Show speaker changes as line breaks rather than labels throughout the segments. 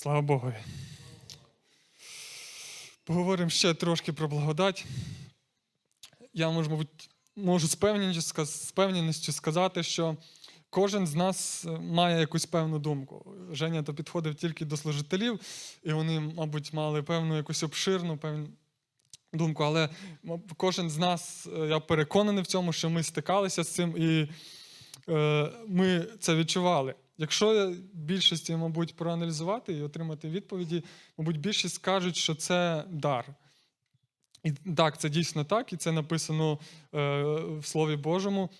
Слава Богу. Поговоримо ще трошки про благодать. Я можу, мабуть, можу з певністю, сказати, що кожен з нас е, має якусь певну думку. Женя то підходив тільки до служителів, і вони, мабуть, мали певну якусь обширну певну думку. Але кожен з нас, е, я переконаний в цьому, що ми стикалися з цим і е, ми це відчували. Якщо більшості, мабуть, проаналізувати і отримати відповіді, мабуть, більшість скажуть, що це дар. І так, це дійсно так, і це написано е, в Слові Божому.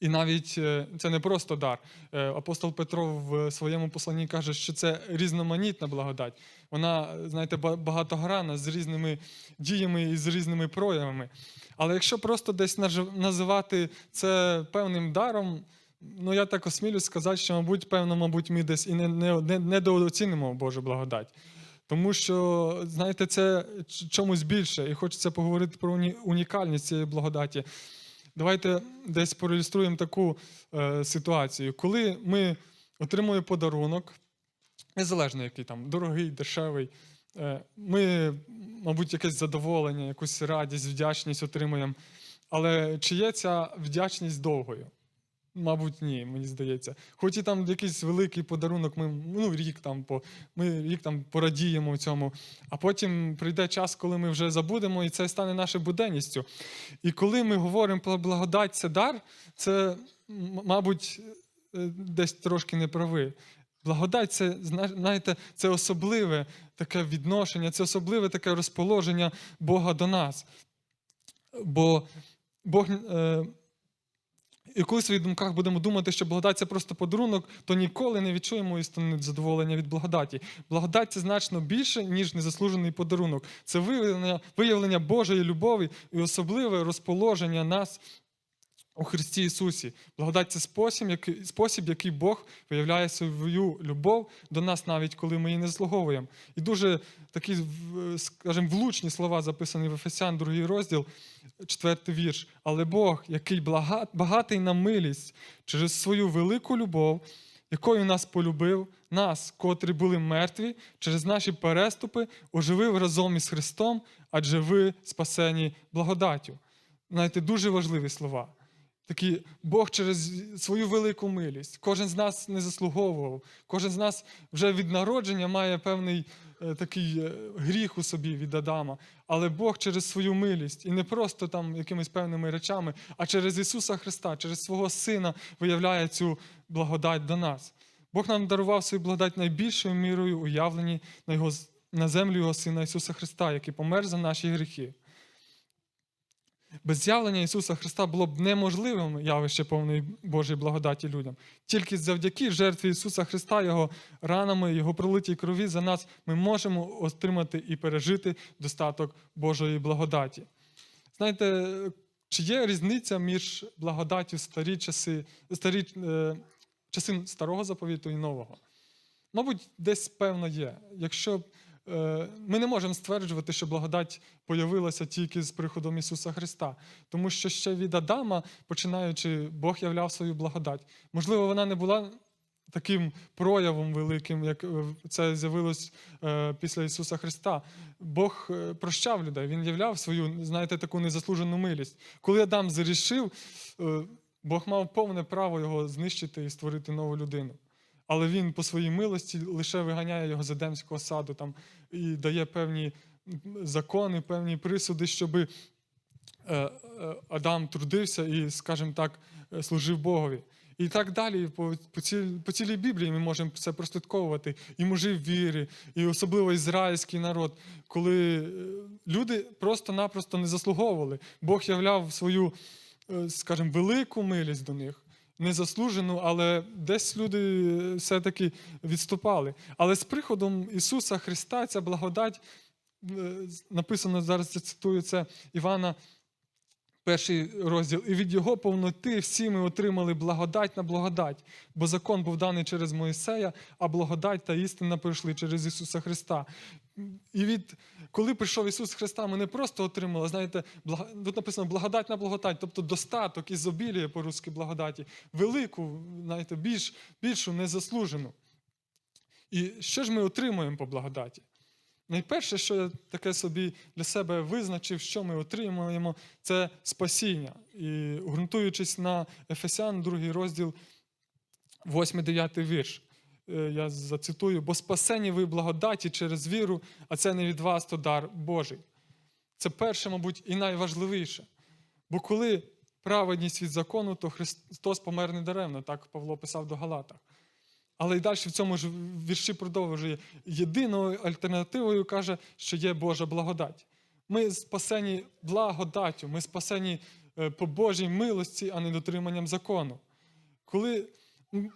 І навіть е, це не просто дар. Е, Апостол Петро в своєму посланні каже, що це різноманітна благодать. Вона, знаєте, ба- багатогранна з різними діями і з різними проявами. Але якщо просто десь називати це певним даром, ну я так осмілюсь сказати, що, мабуть, певно, мабуть, ми десь і не, не, не, недооцінимо Божу благодать. Тому що, знаєте, це чомусь більше, і хочеться поговорити про унікальність цієї благодаті. Давайте десь проілюструємо таку е, ситуацію. Коли ми отримуємо подарунок, незалежно який там, дорогий, дешевий, е, ми, мабуть, якесь задоволення, якусь радість, вдячність отримуємо. Але чи є ця вдячність довгою? Мабуть, ні, мені здається. Хоч і там якийсь великий подарунок, ми ну, рік там по ми рік там порадіємо цьому, а потім прийде час, коли ми вже забудемо, і це стане нашою буденністю. І коли ми говоримо про благодать, це дар, це, мабуть, е, десь трошки не прави. Благодать це, знаєте, це особливе таке відношення, це особливе таке розположення Бога до нас. Бо Бог. Е, і коли в своїх думках будемо думати, що благодать це просто подарунок, то ніколи не відчуємо істинне задоволення від благодаті. Благодать це значно більше, ніж незаслужений подарунок. Це виявлення, виявлення Божої любові і особливе розположення нас у Христі Ісусі. Благодать це спосіб, який, спосіб, який Бог виявляє свою любов до нас, навіть коли ми її не заслуговуємо. І дуже такі, скажімо, влучні слова записані в Ефесян, другий розділ, четвертий вірш. Але Бог, який багатий на милість через свою велику любов, якою нас полюбив, нас, котрі були мертві, через наші переступи, оживив разом із Христом, адже ви спасені благодаттю. Знаєте, дуже важливі слова. Такі Бог через свою велику милість. Кожен з нас не заслуговував, кожен з нас вже від народження має певний е, такий е, гріх у собі від Адама. Але Бог через свою милість і не просто там якимись певними речами, а через Ісуса Христа, через свого Сина виявляє цю благодать до нас. Бог нам дарував свою благодать найбільшою мірою уявлені на, його, на землю Його Сина Ісуса Христа, який помер за наші гріхи. Без з'явлення Ісуса Христа було б неможливим явище повної Божої благодаті людям. Тільки завдяки жертві Ісуса Христа, Його ранами, Його пролитій крові за нас, ми можемо отримати і пережити достаток Божої благодаті. Знаєте, чи є різниця між благодаттю старі часи, старі, е, часи старого заповіту і нового? Мабуть, десь певно є. Якщо ми не можемо стверджувати, що благодать появилася тільки з приходом Ісуса Христа, тому що ще від Адама, починаючи, Бог являв свою благодать. Можливо, вона не була таким проявом великим, як е, це з'явилось е, після Ісуса Христа. Бог е, прощав людей, Він являв свою, знаєте, таку незаслужену милість. Коли Адам зарішив, е, Бог мав повне право його знищити і створити нову людину. Але він по своїй милості лише виганяє його з Едемського саду там, і дає певні закони, певні присуди, щоб е, е, Адам трудився і, скажімо так, е, служив Богові. І так далі, по, по, ціль, по цілій Біблії ми можемо це прослідковувати. І мужі віри, і особливо ізраїльський народ, коли люди просто-напросто не заслуговували. Бог являв свою, скажімо, велику милість до них незаслужену, але десь люди все-таки відступали. Але з приходом Ісуса Христа ця благодать е, написано зараз, я цитую це Івана. Перший розділ, і від його повноти всі ми отримали благодать на благодать, бо закон був даний через Моїсея, а благодать та істина прийшли через Ісуса Христа. І від коли прийшов Ісус Христа, ми не просто отримали, знаєте, блага, тут написано благодать на благодать, тобто достаток ізобілія по-русски благодаті, велику, знаєте, більш, більшу незаслужену. І що ж ми отримуємо по благодаті? Найперше, що я таке собі для себе визначив, що ми отримуємо, це спасіння. І ґрунтуючись на Ефесян, другий розділ, 8-9 вірш. Е, Я зацитую: бо спасені ви благодаті через віру, а це не від вас, то дар Божий. Це перше, мабуть, і найважливіше. Бо коли праведність від закону, то Христос помер не даремно, так Павло писав до Галатах. Але й далі в цьому ж вірші продовжує єдиною альтернативою каже, що є Божа благодать. Ми спасені благодаттю, ми спасені е, по Божій милості, а не дотриманням закону. Коли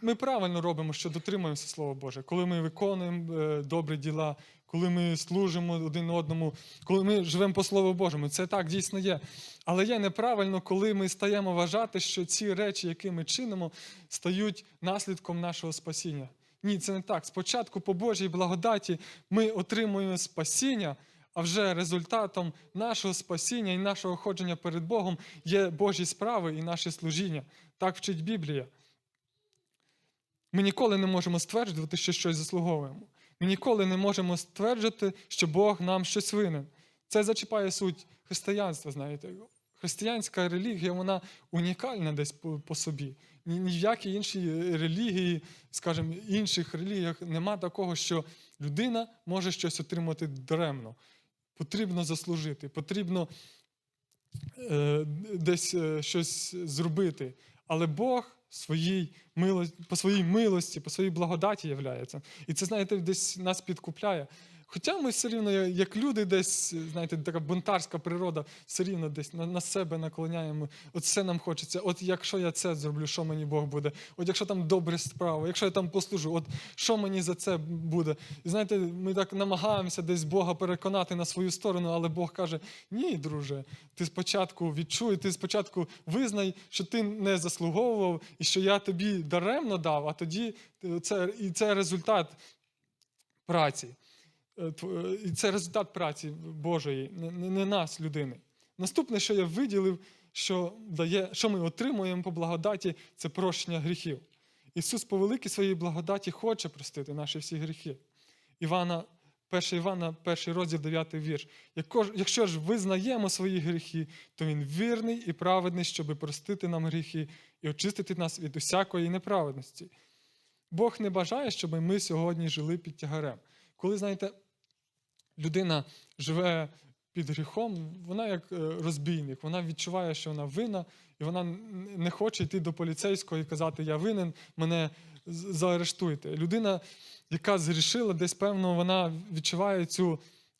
ми правильно робимо, що дотримуємося Слова Боже, коли ми виконуємо е, добрі діла, коли ми служимо один одному, коли ми живемо по Слову Божому, це так дійсно є. Але є неправильно, коли ми стаємо вважати, що ці речі, які ми чинимо, стають наслідком нашого спасіння. Ні, це не так. Спочатку по Божій благодаті ми отримуємо спасіння, а вже результатом нашого спасіння і нашого ходження перед Богом є Божі справи і наше служіння. Так вчить Біблія. Ми ніколи не можемо стверджувати, що щось заслуговуємо. Ми ніколи не можемо стверджувати, що Бог нам щось винен. Це зачіпає суть християнства, знаєте. Християнська релігія, вона унікальна десь по, по собі. Ні, ні в якій іншій релігії, скажімо, інших релігіях нема такого, що людина може щось отримати даремно. Потрібно заслужити, потрібно е, десь е, щось зробити. Але Бог своїй милості, по своїй милості, по своїй благодаті являється. І це, знаєте, десь нас підкупляє. Хоча ми все рівно, як люди, десь, знаєте, така бунтарська природа, все рівно десь на, на себе наклоняємо. От все нам хочеться. От якщо я це зроблю, що мені Бог буде? От якщо там добре справа, якщо я там послужу, от що мені за це буде? І знаєте, ми так намагаємося десь Бога переконати на свою сторону, але Бог каже: ні, друже, ти спочатку відчуй, ти спочатку визнай, що ти не заслуговував і що я тобі даремно дав, а тоді це, і це результат праці. І це результат праці Божої, не, нас, людини. Наступне, що я виділив, що дає, що ми отримуємо по благодаті, це прощення гріхів. Ісус по великій своїй благодаті хоче простити наші всі гріхи. Івана, 1 Івана, перший розділ, 9 вірш. Якщо ж визнаємо свої гріхи, то Він вірний і праведний, щоб простити нам гріхи і очистити нас від усякої неправедності. Бог не бажає, щоб ми сьогодні жили під тягарем. Коли, знаєте, людина живе під гріхом, вона як е, розбійник, вона відчуває, що вона винна, і вона не хоче йти до поліцейського і казати, я винен, мене заарештуйте. Людина, яка зрішила, десь, певно, вона відчуває цю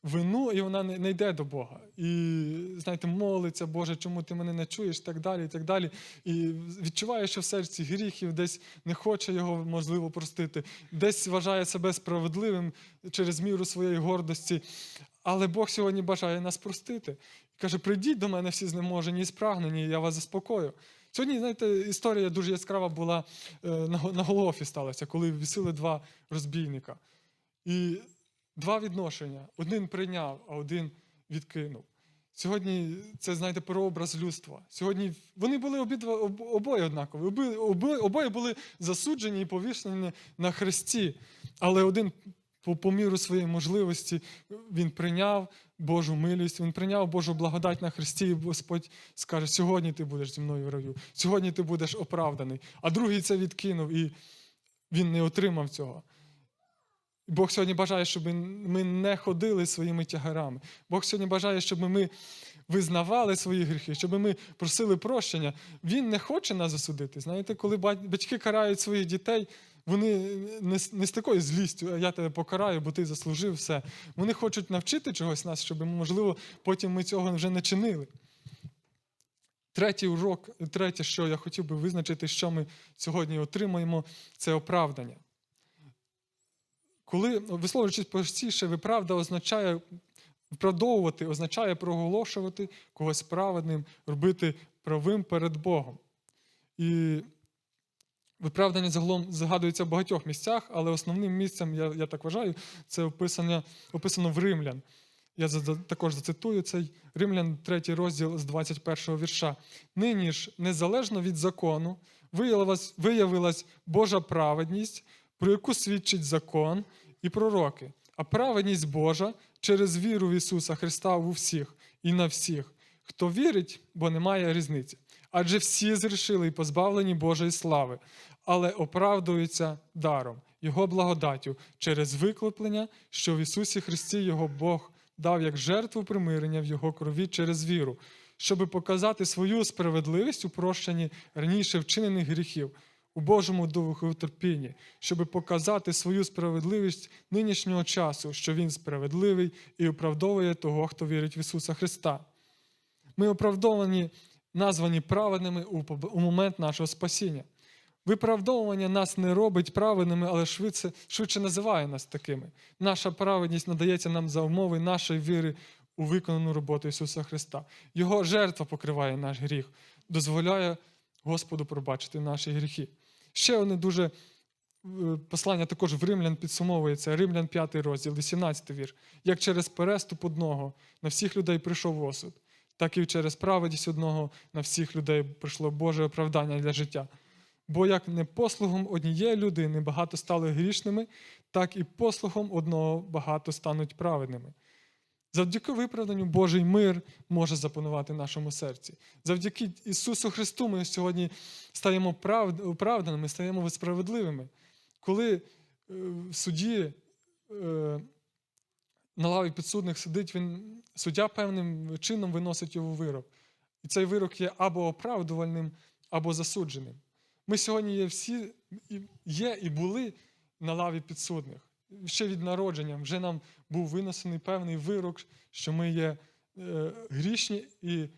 вину, і вона не йде до Бога. І, знаєте, молиться, Боже, чому ти мене не чуєш, так далі. І так далі. І відчуває, що в серці гріхів десь не хоче його, можливо, простити, десь вважає себе справедливим через міру своєї гордості. Але Бог сьогодні бажає нас простити. Каже: прийдіть до мене всі знеможені і спрагнені, і я вас заспокою. Сьогодні, знаєте, історія дуже яскрава була е, на Голгофі сталася, коли вісили два розбійника. І два відношення: один прийняв, а один відкинув. Сьогодні це, знаєте, прообраз людства. Сьогодні вони були обидва обоє однакові. Обоє, обоє були засуджені і повішені на хресті. Але один по, по міру своєї можливості він прийняв Божу милість, він прийняв Божу благодать на хресті, і Господь скаже: сьогодні ти будеш зі мною в раю, сьогодні ти будеш оправданий. А другий це відкинув, і він не отримав цього. Бог сьогодні бажає, щоб ми не ходили своїми тягарами. Бог сьогодні бажає, щоб ми визнавали свої гріхи, щоб ми просили прощення. Він не хоче нас засудити. Знаєте, коли батьки карають своїх дітей, вони не з такою злістю, а я тебе покараю, бо ти заслужив все. Вони хочуть навчити чогось нас, щоб, можливо, потім ми цього вже не чинили. Третій урок, третє, що я хотів би визначити, що ми сьогодні отримаємо, це оправдання. Коли висловлюючись простіше, виправда означає виправдовувати, означає проголошувати когось праведним, робити правим перед Богом. І виправдання загалом згадується в багатьох місцях, але основним місцем, я я так вважаю, це описано, описано в Римлян. Я також зацитую цей Римлян, 3 розділ з 21 вірша. Нині ж, незалежно від закону, виявилась, виявилась Божа праведність, про яку свідчить закон, і пророки, а праведність Божа через віру в Ісуса Христа у всіх і на всіх, хто вірить, бо немає різниці. Адже всі зрішили і позбавлені Божої слави, але оправдуються даром, Його благодаттю через викуплення, що в Ісусі Христі Його Бог дав як жертву примирення в Його крові через віру, щоби показати свою справедливість у прощенні раніше вчинених гріхів, у Божому духу терпінні, щоби показати свою справедливість нинішнього часу, що Він справедливий і оправдовує того, хто вірить в Ісуса Христа. Ми оправдовані, названі праведними у момент нашого спасіння. Виправдовування нас не робить праведними, але швидше, швидше називає нас такими. Наша праведність надається нам за умови нашої віри у виконану роботу Ісуса Христа. Його жертва покриває наш гріх, дозволяє Господу пробачити наші гріхи. Ще одне дуже е, послання також в Римлян підсумовується. Римлян 5 розділ, 18 вір. Як через переступ одного на всіх людей прийшов осуд, так і через праведність одного на всіх людей прийшло Боже оправдання для життя. Бо як не послугом однієї людини багато стали грішними, так і послугом одного багато стануть праведними. Завдяки виправданню Божий мир може запанувати в нашому серці. Завдяки Ісусу Христу ми сьогодні стаємо прав- оправданими, стаємо справедливими. Коли е, в суді е, на лаві підсудних сидить, він, суддя певним чином виносить його вирок. І цей вирок є або оправдувальним, або засудженим. Ми сьогодні є всі є і були на лаві підсудних. Ще від народження вже нам був винесений певний вирок, що ми є е, грішні і е,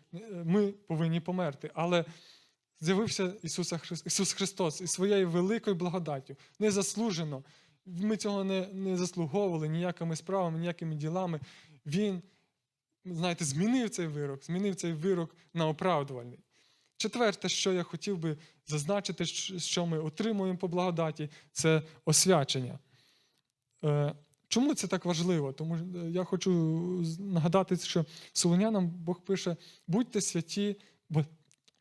ми повинні померти. Але з'явився Ісус Христос із своєю великою благодаттю, незаслужено. Ми цього не, не заслуговували ніякими справами, ніякими ділами. Він, знаєте, змінив цей вирок, змінив цей вирок на оправдувальний. Четверте, що я хотів би зазначити, що ми отримуємо по благодаті, це освячення. Е, Чому це так важливо? Тому е, я хочу нагадати, що Солонянам Бог пише: будьте святі,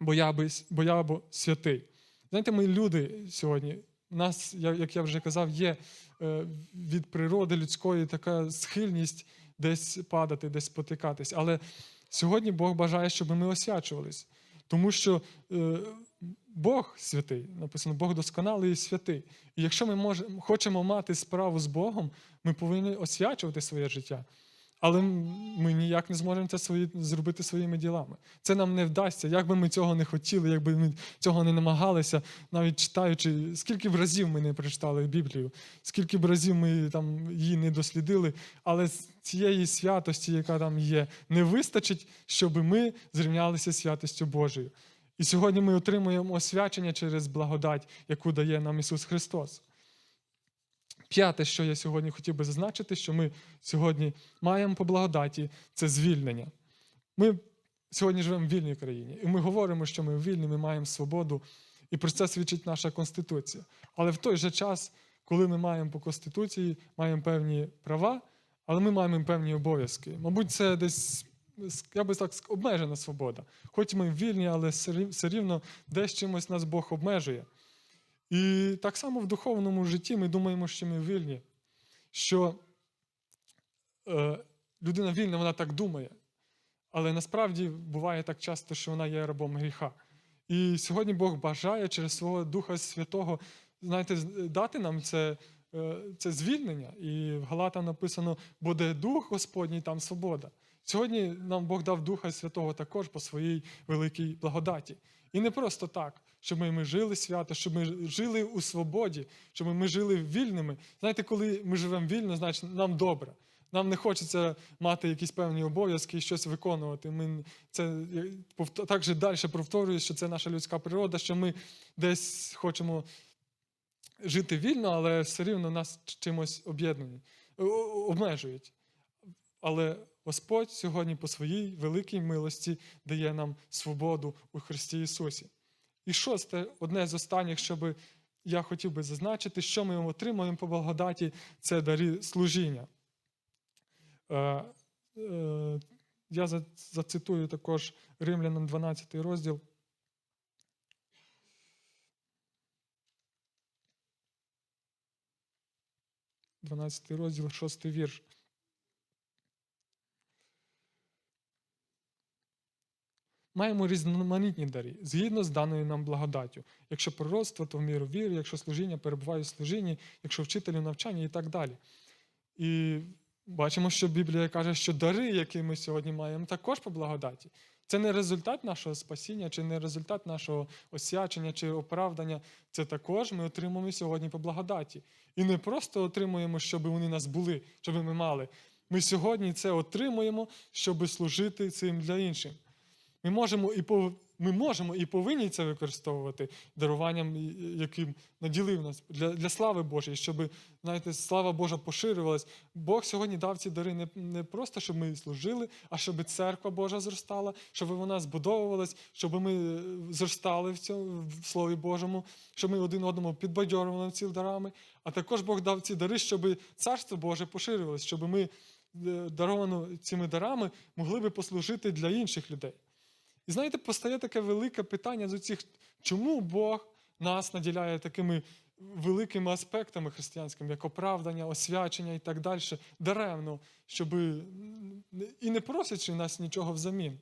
бо, я, бо я бо святий. Знаєте, ми люди сьогодні. У нас, як я вже казав, є е, від природи людської така схильність десь падати, десь спотикатись. Але сьогодні Бог бажає, щоб ми освячувались. Тому що Бог святий, написано, Бог досконалий і святий. І якщо ми можемо, хочемо мати справу з Богом, ми повинні освячувати своє життя. Але ми ніяк не зможемо це свої, зробити своїми ділами. Це нам не вдасться. Як би ми цього не хотіли, як би ми цього не намагалися, навіть читаючи, скільки б разів ми не прочитали Біблію, скільки б разів ми там її не дослідили, але цієї святості, яка там є, не вистачить, щоб ми зрівнялися з святостю Божою. І сьогодні ми отримуємо освячення через благодать, яку дає нам Ісус Христос. П'яте, що я сьогодні хотів би зазначити, що ми сьогодні маємо по благодаті, це звільнення. Ми сьогодні живемо в вільній країні, і ми говоримо, що ми вільні, ми маємо свободу, і про це свідчить наша Конституція. Але в той же час, коли ми маємо по Конституції, маємо певні права, але ми маємо певні обов'язки. Мабуть, це десь, я би так обмежена свобода. Хоч ми вільні, але все рівно десь чимось нас Бог обмежує. І так само в духовному житті ми думаємо, що ми вільні, що е, людина вільна, вона так думає. Але насправді буває так часто, що вона є рабом гріха. І сьогодні Бог бажає через свого Духа Святого знаєте, дати нам це, це звільнення. І в Галатам написано, бо де Дух Господній, там свобода. Сьогодні нам Бог дав Духа Святого також по своїй великій благодаті. І не просто так, щоб ми, ми жили свято, щоб ми жили у свободі, щоб ми жили вільними. Знаєте, коли ми живемо вільно, значить нам добре. Нам не хочеться мати якісь певні обов'язки і щось виконувати. Ми це так же далі повторюю, що це наша людська природа, що ми десь хочемо жити вільно, але все рівно нас чимось об'єднані, о- о- обмежують. Але Господь сьогодні по своїй великій милості дає нам свободу у Христі Ісусі. І шосте, одне з останніх, що я хотів би зазначити, що ми отримуємо по благодаті, це дарі служіння. Е, е, Я зацитую також Римлянам 12 розділ. 12 розділ, 6 вірш. Маємо різноманітні дари, згідно з даною нам благодаттю. Якщо пророцтво, то в міру віри, якщо служіння перебуває в служінні, якщо вчителю навчання і так далі. І бачимо, що Біблія каже, що дари, які ми сьогодні маємо, також по благодаті. Це не результат нашого спасіння, чи не результат нашого освячення чи оправдання. Це також ми отримуємо сьогодні по благодаті. І не просто отримуємо, щоб вони нас були, щоб ми мали. Ми сьогодні це отримуємо, щоб служити цим для інших. Ми можемо і. Ми можемо і повинні це використовувати даруванням, яким наділив нас для, для слави Божої, щоб знаєте, слава Божа поширювалась. Бог сьогодні дав ці дари не, не просто, щоб ми служили, а щоб церква Божа зростала, щоб вона збудовувалась, щоб ми зростали в цьому в Слові Божому, щоб ми один одному підбадьорували ці дарами. А також Бог дав ці дари, щоб царство Боже поширювалось, щоб ми даровано цими дарами могли би послужити для інших людей. І знаєте, постає таке велике питання з цих, чому Бог нас наділяє такими великими аспектами християнськими, як оправдання, освячення і так далі, даремно, щоб і не просячи нас нічого взамін.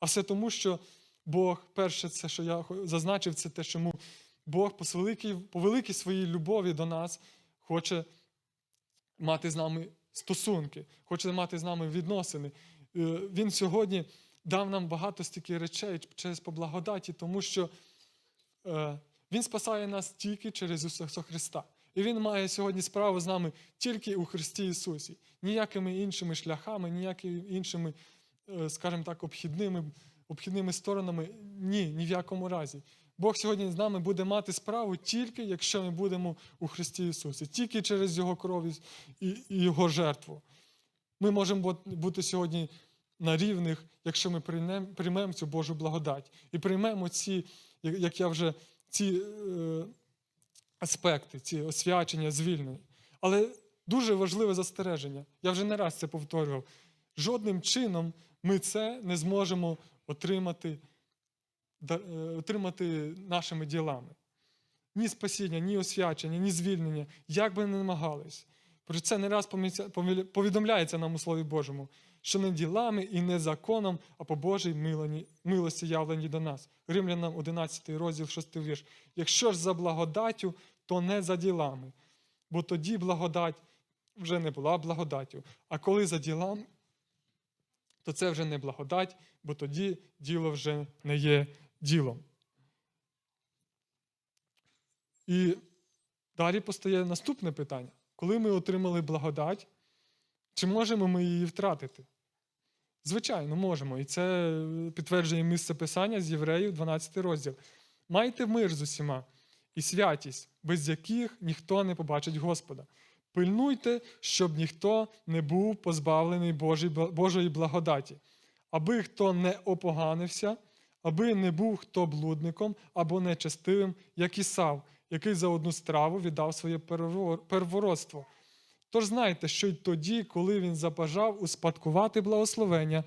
А все тому, що Бог, перше, це, що я зазначив, це те, що Бог по великій, по великій своїй любові до нас хоче мати з нами стосунки, хоче мати з нами відносини. Він сьогодні дав нам багато стільки речей через по благодаті, тому що е, Він спасає нас тільки через Ісуса Христа. І Він має сьогодні справу з нами тільки у Христі Ісусі, ніякими іншими шляхами, ніякими іншими, е, скажімо так, обхідними, обхідними сторонами. Ні, ні в якому разі. Бог сьогодні з нами буде мати справу тільки, якщо ми будемо у Христі Ісусі, тільки через Його кров і Його жертву. Ми можемо бути сьогодні на рівних, якщо ми приймемо, цю Божу благодать і приймемо ці, як я вже ці е, аспекти, ці освячення, звільнення. Але дуже важливе застереження. Я вже не раз це повторював. Жодним чином ми це не зможемо отримати, е, отримати нашими ділами. Ні спасіння, ні освячення, ні звільнення, як би не намагались. Про це не раз повідомляється нам у Слові Божому що не ділами і не законом, а по Божій милості явлені до нас. Римлянам 11 розділ 6 вірш. Якщо ж за благодаттю, то не за ділами. Бо тоді благодать вже не була благодаттю. А коли за ділами, то це вже не благодать, бо тоді діло вже не є ділом. І далі постає наступне питання. Коли ми отримали благодать, чи можемо ми її втратити? Звичайно, можемо. І це підтверджує місце Писання з Євреїв, 12 розділ. Майте мир з усіма і святість, без яких ніхто не побачить Господа. Пильнуйте, щоб ніхто не був позбавлений Божої благодаті, аби хто не опоганився, аби не був хто блудником або нечестивим, як Ісав, який за одну страву віддав своє первородство. Тож знайте, що й тоді, коли він забажав успадкувати благословення,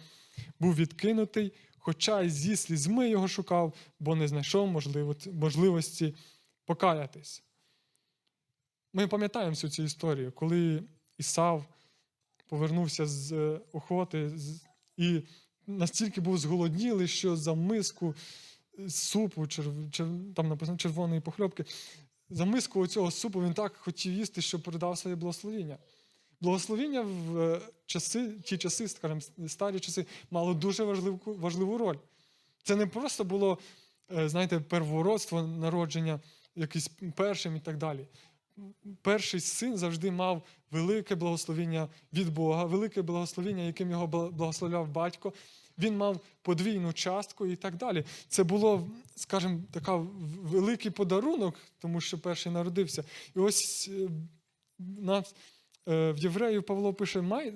був відкинутий, хоча й зі слізьми його шукав, бо не знайшов можливості покаятись. Ми пам'ятаємо всю цю історію, коли Ісав повернувся з е, охоти і настільки був зголоднілий, що за миску супу, там написано червоної похльопки, за миску цього супу він так хотів їсти, що передав своє благословіння. Благословіння в е, часи, ті часи, скажімо, старі часи, мало дуже важливу важливу роль. Це не просто було, е, знаєте, первородство, народження якийсь першим і так далі. Перший син завжди мав велике благословіння від Бога, велике благословіння, яким його благословляв батько він мав подвійну частку і так далі. Це було, скажімо, така великий подарунок, тому що перший народився. І ось е, нас е, в Євреїв Павло пише: Май,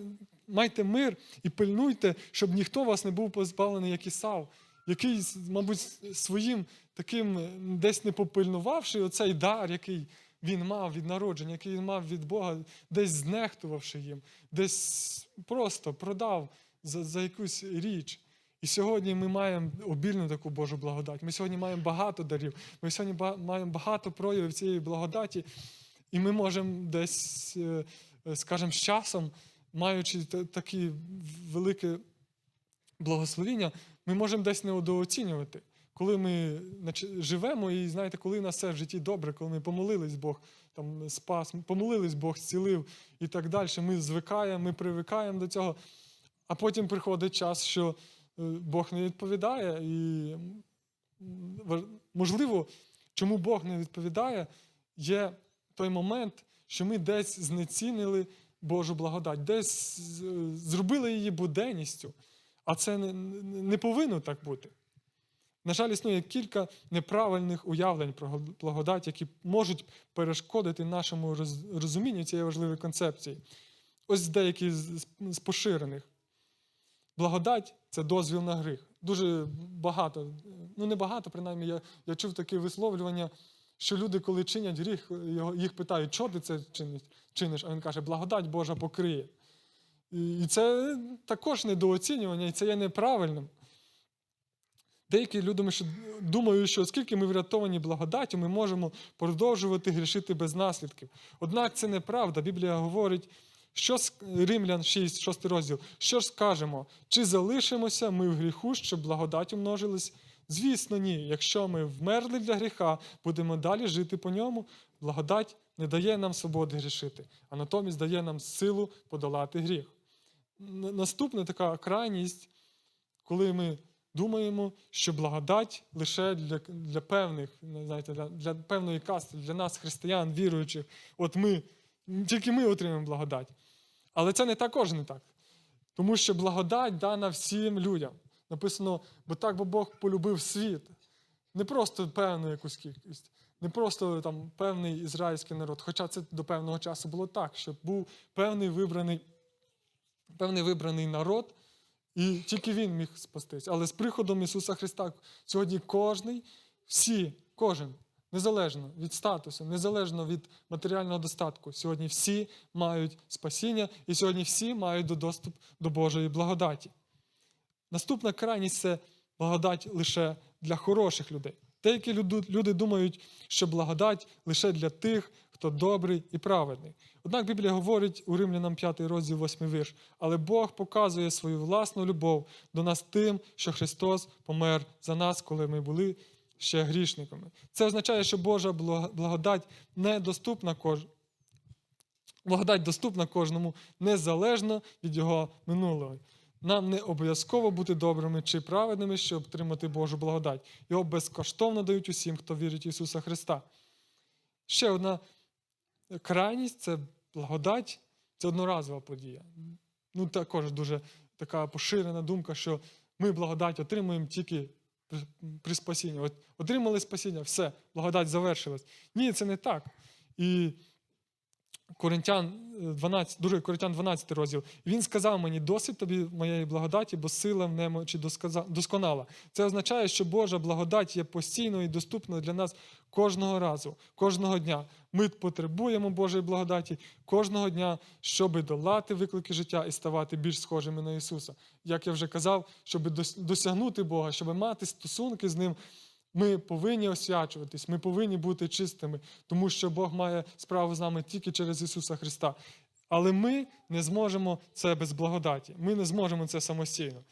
майте мир і пильнуйте, щоб ніхто вас не був позбавлений, як Ісав, який, мабуть, своїм таким, десь не попильнувавши оцей дар, який. Він мав від народження, який він мав від Бога, десь знехтувавши їм, десь просто продав за, за якусь річ. І сьогодні ми маємо обільну таку Божу благодать. Ми сьогодні маємо багато дарів, ми сьогодні маємо багато проявів цієї благодаті. І ми можемо десь, е, е, скажімо, з часом, маючи та- такі велике благословіння, ми можемо десь недооцінювати. Коли ми живемо, і знаєте, коли у нас все в житті добре, коли ми помолились, Бог там спас, помолились, Бог зцілив і так далі. Ми звикаємо, ми привикаємо до цього. А потім приходить час, що е, Бог не відповідає. І можливо, чому Бог не відповідає, є той момент, що ми десь знецінили Божу благодать, десь зробили її буденністю. А це не, повинно так бути. На жаль, існує кілька неправильних уявлень про благодать, які можуть перешкодити нашому розумінню цієї важливої концепції. Ось деякі з поширених. Благодать це дозвіл на гріх. Дуже багато, ну не багато, принаймні, я, я чув таке висловлювання, що люди, коли чинять гріх, їх питають, що ти це чиниш? А він каже, благодать Божа покриє. І це також недооцінювання, і це є неправильним. Деякі люди думають, що оскільки ми врятовані благодаттю, ми можемо продовжувати грішити без наслідків. Однак це неправда. Біблія говорить, що с- Римлян 6, 6 розділ, що ж скажемо, чи залишимося ми в гріху, щоб благодать умножилась? Звісно, ні. Якщо ми вмерли для гріха, будемо далі жити по ньому, благодать не дає нам свободи грішити, а натомість дає нам силу подолати гріх. Наступна така крайність, коли ми думаємо, що благодать лише для, для певних, знаєте, для, для певної касти, для нас, християн, віруючих. От ми, тільки ми отримаємо благодать. Але це не також не так. Тому що благодать дана всім людям. Написано, бо так бо Бог полюбив світ. Не просто певну якусь кількість, не просто там певний ізраїльський народ. Хоча це до певного часу було так, що був певний вибраний, певний вибраний народ, і тільки він міг спастись. Але з приходом Ісуса Христа сьогодні кожний, всі, кожен, незалежно від статусу, незалежно від матеріального достатку, сьогодні всі мають спасіння, і сьогодні всі мають доступ до Божої благодаті. Наступна крайність це благодать лише для хороших людей. Деякі люди думають, що благодать лише для тих, хто добрий і праведний. Однак Біблія говорить у Римлянам 5 розділ 8 вірш, але Бог показує свою власну любов до нас тим, що Христос помер за нас, коли ми були ще грішниками. Це означає, що Божа благодать недоступна кожному. Благодать доступна кожному незалежно від його минулого. Нам не обов'язково бути добрими чи праведними, щоб отримати Божу благодать. Його безкоштовно дають усім, хто вірить в Ісуса Христа. Ще одна крайність це благодать, це одноразова подія. Ну, також дуже така поширена думка, що ми благодать отримуємо тільки при, спасінні. От отримали спасіння, все, благодать завершилась. Ні, це не так. І Коринтян е, 12, дуже Коринтян 12 розділ. Він сказав мені, досить тобі моєї благодаті, бо сила в немочі досконала. Це означає, що Божа благодать є постійною і доступною для нас кожного разу, кожного дня. Ми потребуємо Божої благодаті кожного дня, щоб долати виклики життя і ставати більш схожими на Ісуса. Як я вже казав, щоб дос- досягнути Бога, щоб мати стосунки з Ним. Ми повинні освячуватись, ми повинні бути чистими, тому що Бог має справу з нами тільки через Ісуса Христа. Але ми не зможемо це без благодаті. Ми не зможемо це самостійно.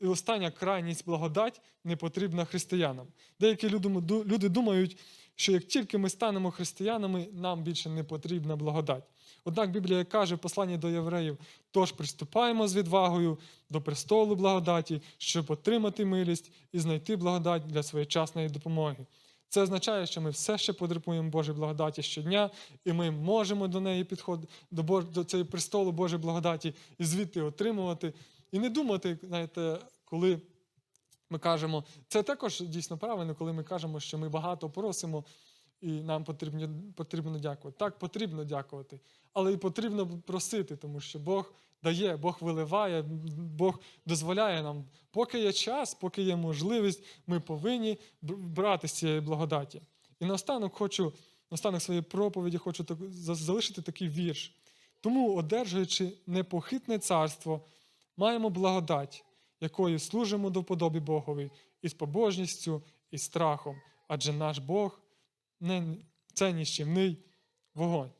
І остання крайність благодать не потрібна християнам. Деякі люди, думають, що як тільки ми станемо християнами, нам більше не потрібна благодать. Однак Біблія каже в посланні до євреїв: тож приступаємо з відвагою до престолу благодаті, щоб отримати милість і знайти благодать для своєчасної допомоги. Це означає, що ми все ще потребуємо Божої благодаті щодня, і ми можемо до неї підходити, до, до цього престолу Божої благодаті і звідти отримувати. І не думати, знаєте, коли ми кажемо, це також дійсно правильно, коли ми кажемо, що ми багато просимо, і нам потрібно, потрібно дякувати. Так, потрібно дякувати, але і потрібно просити, тому що Бог дає, Бог виливає, Бог дозволяє нам, поки є час, поки є можливість, ми повинні брати з цієї благодаті. І наостанок хочу, наостанок своєї проповіді хочу залишити такий вірш. Тому, одержуючи непохитне царство, маємо благодать, якою служимо до вподобі Богові, із побожністю і страхом, адже наш Бог не, це ніщівний, вогонь.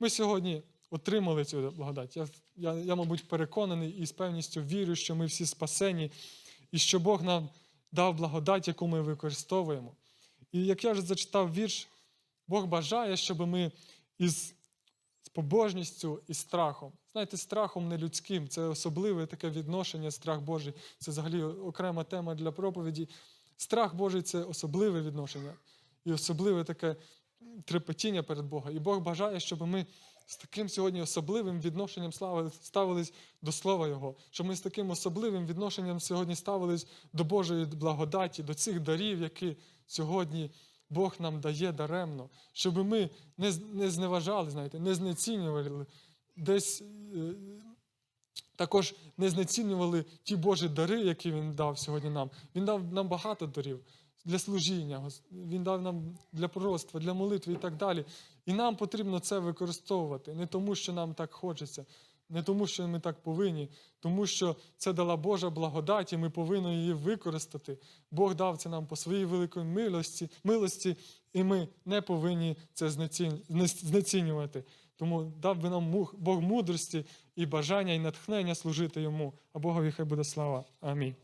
Ми сьогодні отримали цю благодать. Я, я, я, мабуть, переконаний і з певністю вірю, що ми всі спасені, і що Бог нам дав благодать, яку ми використовуємо. І як я вже зачитав вірш, Бог бажає, щоб ми із з побожністю і страхом. Знаєте, страхом не людським, це особливе таке відношення, страх Божий. Це взагалі окрема тема для проповіді. Страх Божий це особливе відношення і особливе таке трепетіння перед Богом. І Бог бажає, щоб ми з таким сьогодні особливим відношенням ставились до Слова Його, щоб ми з таким особливим відношенням сьогодні ставились до Божої благодаті, до цих дарів, які сьогодні Бог нам дає даремно, щоб ми не, не зневажали, знаєте, не знецінювали, десь е, також не знецінювали ті Божі дари, які Він дав сьогодні нам. Він дав нам багато дарів для служіння, Він дав нам для пророцтва, для молитви і так далі. І нам потрібно це використовувати не тому, що нам так хочеться, не тому, що ми так повинні, тому що це дала Божа благодать, і ми повинні її використати. Бог дав це нам по своїй великій милості, милості і ми не повинні це знецінювати. Тому дав би нам Бог мудрості і бажання, і натхнення служити йому. А Богові хай буде слава. Амінь.